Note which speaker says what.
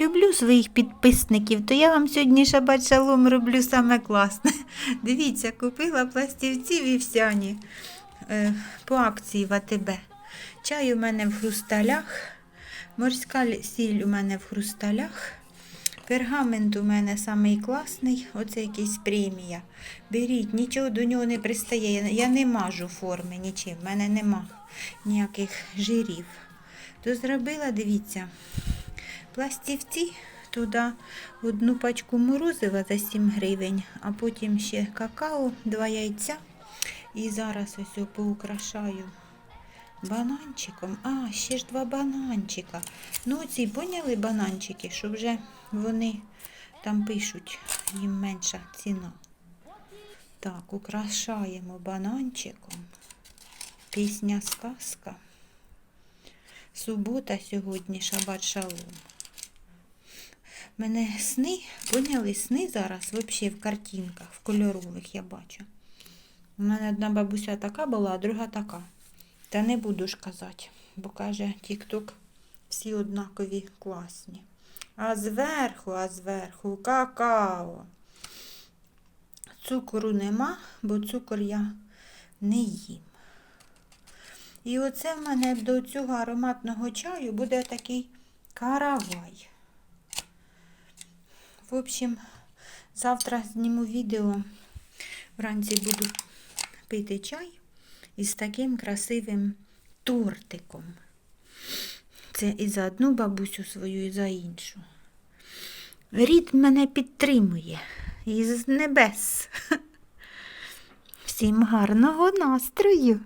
Speaker 1: Люблю своїх підписників, то я вам сьогодні шабат шалом роблю саме класне. Дивіться, купила пластівці вівсяні е, по акції в АТБ. Чай у мене в хрусталях, морська сіль у мене в хрусталях. Пергамент у мене самий класний, оце якийсь премія. Беріть, нічого до нього не пристає. Я- не мажу форми нічим, в мене нема ніяких жирів. То зробила, дивіться, пластівці, туди одну пачку морозива за 7 гривень, а потім ще какао, два яйця. І зараз ось поукрашаю бананчиком. А, ще ж два бананчика. Ну, ці поняли бананчики, що вже вони там пишуть, їм менша ціна. Так, украшаємо бананчиком. Пісня сказка. Субота сьогодні, шабат шалом. Мене сни, поняли, сни зараз взагалі в картинках, в кольорових я бачу. У мене одна бабуся така була, а друга така. Та не буду ж казати, бо каже, тік-ток всі однакові класні. А зверху, а зверху какао. Цукору нема, бо цукор я не їм. І оце в мене до цього ароматного чаю буде такий каравай. В общем, завтра зніму відео. Вранці буду пити чай із таким красивим тортиком. Це і за одну бабусю свою, і за іншу. Рід мене підтримує із небес. Всім гарного настрою!